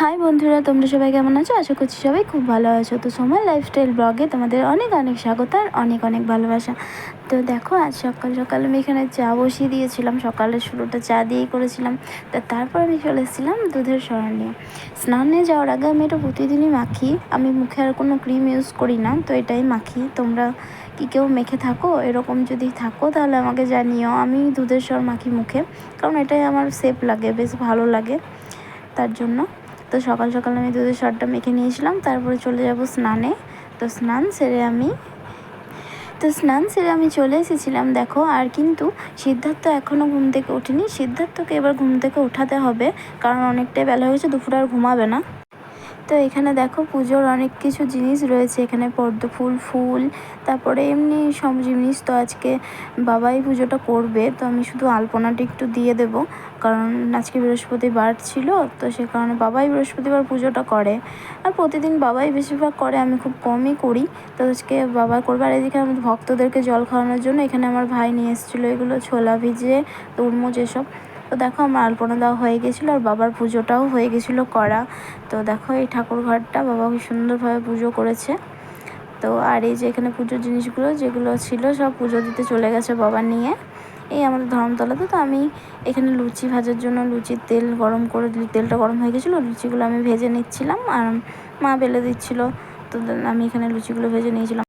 High বন্ধুরা, তোমরা সবাই কেমন আছো? আশা করছি সবাই খুব ভালো আছো। তো সময় লাইফস্টাইল ব্লগে তোমাদের অনেক অনেক স্বাগত আর অনেক অনেক ভালোবাসা। তো দেখো, আজ সকাল সকাল আমি এখানে চা বসিয়ে দিয়েছিলাম। সকালের শুরুটা চা দিয়েই করেছিলাম। তো তারপর আমি চলে এসেছিলাম দুধের সরা নিয়ে। স্নানে যাওয়ার আগে আমি এটা প্রতিদিনই মাখি। আমি মুখে আর কোনো ক্রিম ইউজ করি না, তো এটাই মাখি। তোমরা কি কেউ মেখে থাকো? এরকম যদি থাকো, তাহলে আমাকে জানিও। আমি দুধের স্বর মাখি মুখে, কারণ এটাই আমার সেফ লাগে, বেশ ভালো লাগে তার জন্য। তো সকাল সকাল আমি দুধের শটটা মেখে নিয়েছিলাম, তারপরে চলে যাব স্নানে। তো স্নান সেরে আমি তো স্নান সেরে আমি চলে এসেছিলাম, দেখো। আর কিন্তু সিদ্ধার্থ এখনও ঘুম থেকে ওঠেনি। সিদ্ধার্থকে এবার ঘুম থেকে ওঠাতে হবে, কারণ অনেকটাই বেলা হয়েছে, দুপুরে আর ঘুমাবে না। তো এখানে দেখো পুজোর অনেক কিছু জিনিস রয়েছে। এখানে পদ্ম ফুল ফুল, তারপরে এমনি সব জিনিস তো আজকে বাবাই পুজোটা করবে। তো আমি শুধু আলপনাটা একটু দিয়ে দেবো। কারণ আজকে বৃহস্পতিবার ছিল, তো সে কারণে বাবাই বৃহস্পতিবার পুজোটা করে। আর প্রতিদিন বাবাই বেশিরভাগ করে, আমি খুব কমই করি। তো আজকে বাবা করবে। আর এদিকে আমাদের ভক্তদেরকে জল খাওয়ানোর জন্য এখানে আমার ভাই নিয়ে এসেছিল এগুলো, ছোলা ভিজে তরমুজ এসব। তো দেখো আমার আলপনা দেওয়া হয়ে গেছিল আর বাবার পুজোটাও হয়ে গেছিল করা। তো দেখো এই ঠাকুর ঘরটা বাবা খুব সুন্দরভাবে পুজো করেছে। তো আর এই যে এখানে পুজোর জিনিসগুলো যেগুলো ছিল সব পুজো দিতে চলে গেছে বাবা নিয়ে। এই আমাদের ধর্মতলাতে তো আমি এখানে লুচি ভাজার জন্য লুচির তেল গরম করে তেলটা গরম হয়ে গেছিল, লুচিগুলো আমি ভেজে নিচ্ছিলাম আর মা বেলে দিচ্ছিল। তো আমি এখানে লুচিগুলো ভেজে নিয়েছিলাম।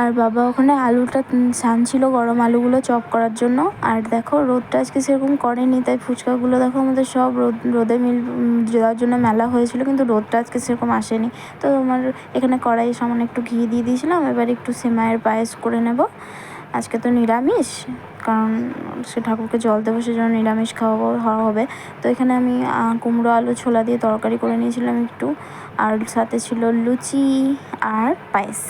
আর বাবা ওখানে আলুটা ছানছিল গরম আলুগুলো চপ করার জন্য। আর দেখো, রোদটা আজকে সেরকম করেনি, তাই ফুচকাগুলো দেখো আমাদের সব রোদ, রোদে মিল দেওয়ার জন্য মেলা হয়েছিল, কিন্তু রোদটা আজকে সেরকম আসেনি। তো আমার এখানে কড়াই সামান্য একটু ঘি দিয়ে দিয়েছিলাম, এবার একটু সেমাইয়ের পায়েস করে নেব। আজকে তো নিরামিষ, কারণ সে ঠাকুরকে জল দেবো, সেজন্য নিরামিষ খাওয়া হবে। তো এখানে আমি কুমড়ো আলু ছোলা দিয়ে তরকারি করে নিয়েছিলাম একটু। আর সাথে ছিল লুচি আর পায়েস।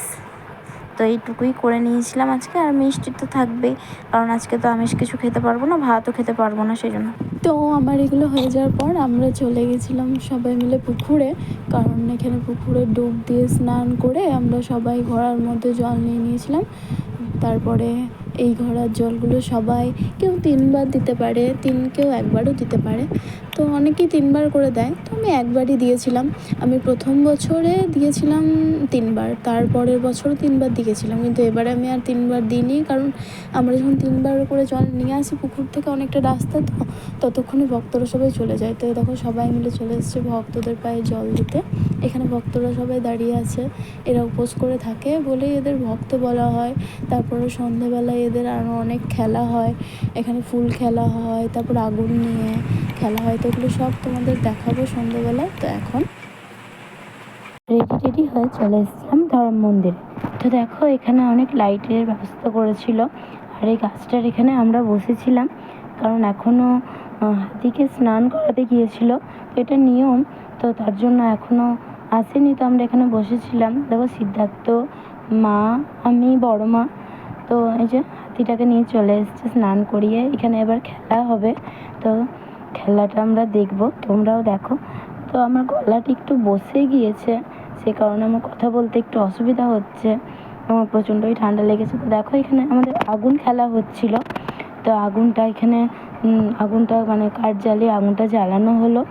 তো এইটুকুই করে নিয়েছিলাম আজকে, আর মিষ্টি তো থাকবেই, কারণ আজকে তো আমিষ কিছু খেতে পারব না, ভাতও খেতে পারব না, সেই জন্য। তো আমার এগুলো হয়ে যাওয়ার পর আমরা চলে গেছিলাম সবাই মিলে পুকুরে, কারণ এখানে পুকুরে ডুব দিয়ে স্নান করে আমরা সবাই ঘোড়ার মধ্যে জল নিয়ে নিয়েছিলাম। তারপরে এই ঘোড়ার জলগুলো সবাই, কেউ তিনবার দিতে পারে, তিন কেউ একবারও দিতে পারে। তো অনেকেই তিনবার করে দেয়, তো আমি একবারই দিয়েছিলাম। আমি প্রথম বছরে দিয়েছিলাম তিনবার, তারপরের বছরও তিনবার দিয়েছিলাম। কিন্তু এবারে আমি আর তিনবার দিইনি, কারণ আমরা যখন তিনবার করে জল নিয়ে আসি পুকুর থেকে অনেকটা রাস্তা, তো ততক্ষণে ভক্তরা সবাই চলে যায়। তো দেখো, সবাই মিলে চলে এসছে ভক্তদের পায়ে জল দিতে। এখানে ভক্তরা সবাই দাঁড়িয়ে আছে, এরা উপোস করে থাকে। বলেই এদের ভক্ত বলা হয়। তারপরে সন্ধেবেলায় এদের আরও অনেক খেলা হয়। এখানে ফুল খেলা হয়, তারপর আগুন নিয়ে খেলা হয়। এগুলো সব তোমাদের দেখাবো সন্ধেবেলায় তো এখন রেডি হয়ে চলে এসেছিলাম ধর্ম মন্দিরে। তো দেখো, এখানে অনেক লাইটের ব্যবস্থা করেছিল। আর এই গাছটার এখানে আমরা বসেছিলাম। কারণ এখনও হাতিকে স্নান করাতে গিয়েছিল। এটা নিয়ম। তো তার জন্য এখনও আসেনি। তো আমরা এখানে বসেছিলাম। দেখো, সিদ্ধার্থ, মা, আমি, বড় মা। তো এই যে হাতিটাকে নিয়ে চলে এসছে স্নান করিয়ে। এখানে এবার খেলা হবে। তো খেলাটা আমরা দেখব, তোমরাও দেখো। তো আমার গলাটি একটু বসে গিয়েছে, সে কারণে আমার কথা বলতে একটু অসুবিধা হচ্ছে। আমার প্রচণ্ডই ঠান্ডা লেগেছে। তো দেখো এখানে আমাদের আগুন খেলা হচ্ছিল। তো আগুনটা এখানে আগুনটা মানে কাঠ জ্বালিয়ে আগুনটা জ্বালানো হলো।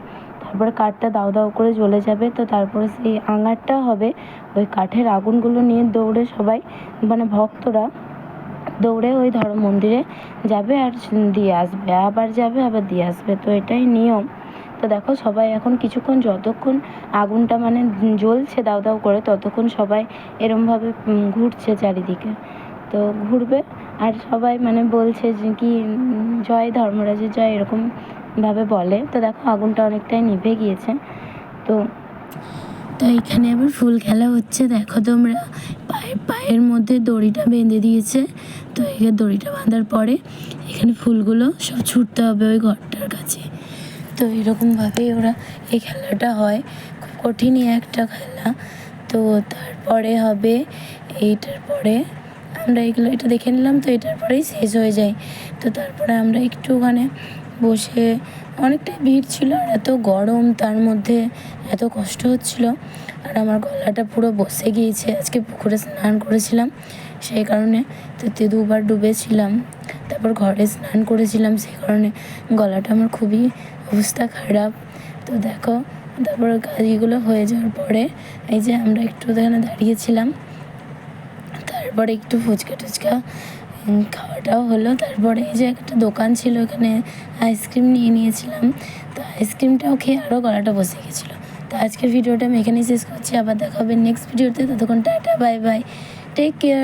তারপরে কাঠটা দাউ দাউ করে জ্বলে যাবে। তো তারপরে সেই আঙারটা হবে, ওই কাঠের আগুনগুলো নিয়ে দৌড়ে সবাই মানে ভক্তরা দৌড়ে ওই ধরো মন্দিরে যাবে আর দিয়ে আসবে, আবার যাবে, আবার দিয়ে আসবে, তো এটাই নিয়ম। তো দেখো সবাই এখন কিছুক্ষণ যতক্ষণ আগুনটা মানে জ্বলছে দাউ দাউ করে, ততক্ষণ সবাই এরমভাবে ঘুরছে চারিদিকে। তো ঘুরবে আর সবাই মানে বলছে যে কি জয় ধর্মরাজের জয় এরকমভাবে বলে। তো দেখো আগুনটা অনেকটাই নিভে গিয়েছে। তো তো এখানে আবার ফুল খেলা হচ্ছে। দেখো তোমরা, পায়ের পায়ের মধ্যে দড়িটা বেঁধে দিয়েছে। তো এখানে দড়িটা বাঁধার পরে এখানে ফুলগুলো সব ছুটতে হবে ওই ঘরটার কাছে। তো এরকমভাবেই ওরা এই খেলাটা হয়। খুব কঠিনই একটা খেলা। তো তারপরে হবে এইটার পরে আমরা এগুলো, এটা দেখে নিলাম তো এটার পরেই শেষ হয়ে যায়। তো তারপরে আমরা একটু ওখানে বসে অনেকটাই ভিড় ছিল আর এত গরম, তার মধ্যে এত কষ্ট হচ্ছিল। আর আমার গলাটা পুরো বসে গিয়েছে। আজকে পুকুরে স্নান করেছিলাম, সেই কারণে তো দুবার ডুবেছিলাম। তারপর ঘরে স্নান করেছিলাম, সেই কারণে গলাটা আমার খুবই অবস্থা খারাপ। তো দেখো, তারপরে কাজগুলো হয়ে যাওয়ার পরে এই যে আমরা একটু এখানে দাঁড়িয়েছিলাম, তারপরে একটু ফুচকা টুচকা খাওয়াটাও হলো। তারপরে এই যে একটা দোকান ছিল এখানে আইসক্রিম নিয়ে নিয়েছিলাম। তো আইসক্রিমটাও খেয়ে আরও গলাটা বসে গেছিল। তো আজকের ভিডিওটা আমি এখানেই শেষ করছি। আবার দেখা হবে নেক্সট ভিডিওতে। ততক্ষণ ta-ta bye bye take care